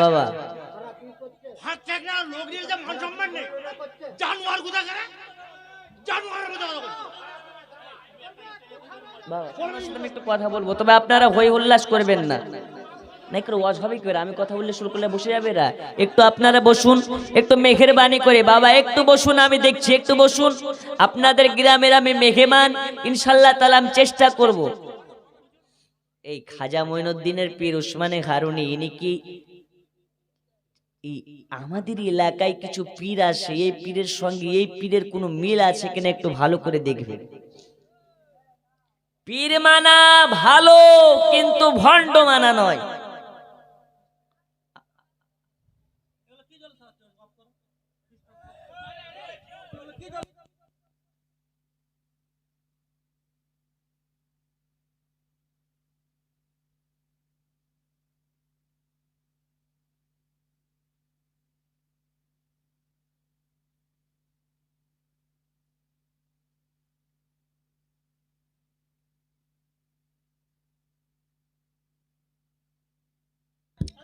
বাবা। না আমি একটু কথা বলব। তবে আপনারা হই উল্লাস করবেন না। না একটু ওয়াজ হবে করে? আমি কথা বললে শুরু করলে বসে যাবে এরা। একটু আপনারা বসুন একটু মেঘের বাণী করে। বাবা একটু বসুন আমি দেখছি একটু বসুন। আপনাদের গ্রামের আমি মেঘেমান ইনশাল্লাহ তালা আমি চেষ্টা করব। এই খাজা মঈনুদ্দিনের পীর উসমানে হারুনি ইনি কি এই আমাদের এলাকায় কিছু পীর আসে এই পীরের সঙ্গে এই পীরের কোনো মিল আছে কিনা একটু ভালো করে দেখবে। পীর মানা ভালো, কিন্তু ভণ্ড মানা নয়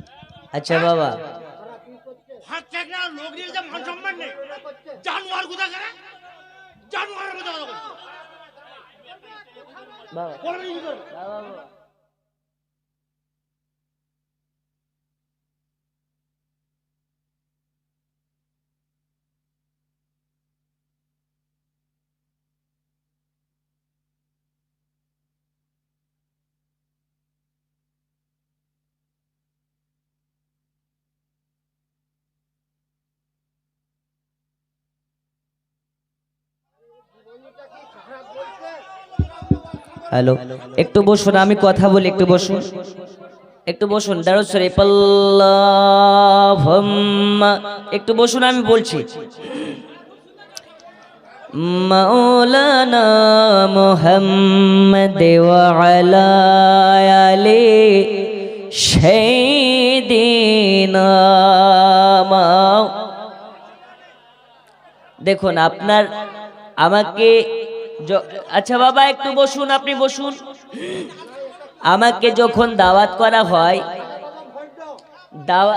আচ্ছা বাবা হাত থেকে না লোক দিয়ে যে মান সম্মান নেই জানোয়ার কোথা করে জানোয়ারের মতো বাবা। বলছে। বাবা। হ্যালো, একটু বসুন, আমি কথা বলি, একটু বসুন। একটু বসুন দারুদ শরীফ একটু বসুন, আমি বলছি। মাওলানা মুহাম্মদ আলা আলি শাইদিনা দেখুন, আপনার আমাকে আচ্ছা বাবা, একটু বসুন, আপনি বসুন। আমাকে যখন দাওয়াত করা হয়, দাওয়া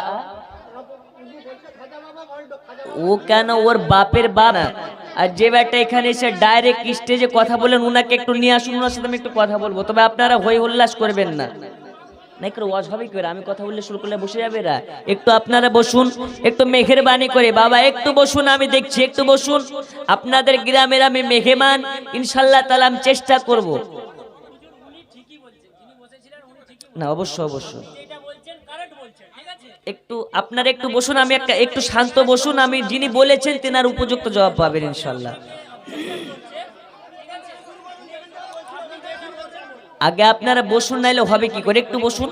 ও কেন ওর বাপের বাপ? আর যে ব্যাটা এখানে এসে ডাইরেক্ট স্টেজে কথা বলেন ওনাকে একটু নিয়ে আসুন ওনার সাথে আমি একটু কথা বলব। তবে আপনারা হই উল্লাস করবেন না। না একটু ওয়াজ হবে কি করে? আমি কথা বললে শুরু করলে বসে যাবে এরা। একটু আপনারা বসুন, একটু মেঘের বাণী করে। বাবা, একটু বসুন, আমি দেখছি, একটু বসুন। আপনাদের গ্রামের আমি মেঘেমান ইনশাল্লাহ তালা আমি চেষ্টা করব। না, অবশ্যই অবশ্যই। একটু, আপনারা একটু বসুন, আমি একটা, একটু শান্ত বসুন। আমি যিনি বলেছেন, তেনার উপযুক্ত জবাব পাবেন, ইনশাল্লাহ। আগে আপনারা বসুন, নাইলে হবে কি করে? একটু বসুন।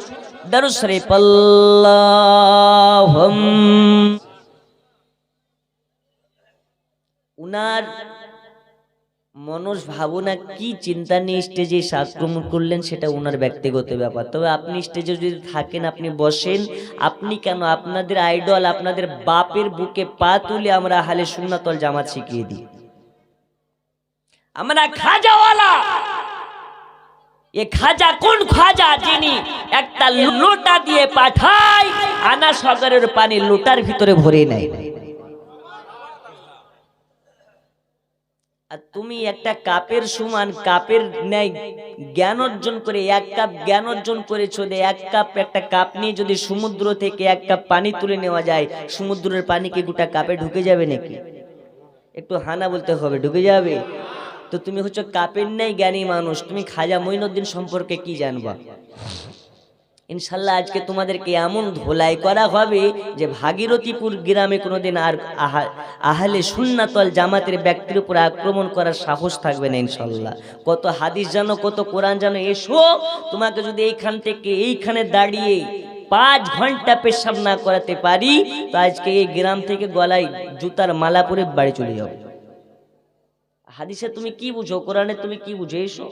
শরীফ, আল্লাহুম। উনার মনোজ ভাবনা কি চিন্তা নিয়ে স্টেজে আক্রমণ করলেন সেটা ওনার ব্যক্তিগত ব্যাপার। তবে আপনি স্টেজে যদি থাকেন, আপনি বসেন, আপনি কেন আপনাদের আইডল, আপনাদের বাপের বুকে পা তুলে আমরা হালে সুন্নাতল জামাত শিখিয়ে দিই। আমরা খাজাওয়ালা! এ খাজা কোন খাজা যিনি একটা লোটা দিয়ে পাঠায়? আনা সাগরের পানি লোটার ভিতরে ভরে নেয়। আর তুমি একটা কাপের সমান, কাপের ন্যায় জ্ঞান অর্জন করে, এক কাপ জ্ঞান অর্জন করেছ যে এক কাপ একটা কাপ নিয়ে যদি সমুদ্র থেকে এক কাপ পানি তুলে নেওয়া যায়, সমুদ্রের পানি কি গোটা কাপে ঢুকে যাবে নাকি? একটু হানা বলতে হবে, ঢুকে যাবে? তো তুমি হচ্ছে কাপের নাই জ্ঞানী মানুষ, তুমি খাজা মঈনুদ্দিন সম্পর্কে কি জানবা? ইনশাল্লাহ আজকে তোমাদেরকে এমন ধোলাই করা হবে যে ভাগীরথীপুর গ্রামে কোনোদিন আর আহা- আহলে সুন্নাতল জামাতের ব্যক্তির উপর আক্রমণ করার সাহস থাকবে না ইনশাল্লাহ। কত হাদিস জানো, কত কোরআন জানো, এসো, তোমাকে যদি এইখান থেকে এইখানে দাঁড়িয়ে পাঁচ ঘণ্টা পেশাব না করাতে পারি, তো আজকে এই গ্রাম থেকে গলায় জুতার মালা পরে বাড়ি চলে যাও হাদিসে তুমি কি বুঝো? কোরআনে তুমি কি বুঝো এসো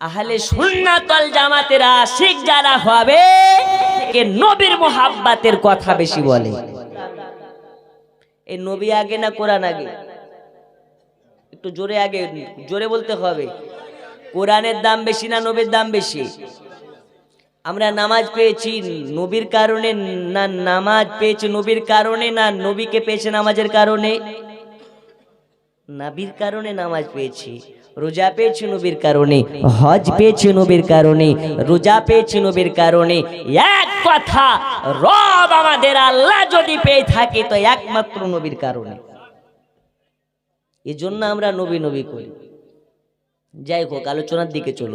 আহলে সুন্নাতল জামাতের আশিক যারা হবে কে নবীর মোহাব্বাতের কথা বেশি বলে। এই নবী আগে না কোরআন আগে? একটু জোরে আগে জোরে বলতে হবে। কোরআনের দাম বেশি না নবীর দাম বেশি? আমরা নামাজ পেয়েছি নবীর কারণে না নামাজ পেয়েছি নবীর কারণে না নবীকে পেয়েছে নামাজের কারণে? নাবির কারণে নামাজ পেয়েছি, রোজা পেয়েছি নবীর কারণে, হজ পেয়েছি নবীর কারণে, রোজা পেয়েছি নবীর কারণে, এক কথা রব আমাদের আল্লাহ যদি পেয়ে থাকি তো একমাত্র নবীর কারণে। এজন্য আমরা নবী নবী করি। যাই হোক, আলোচনার দিকে চলুন।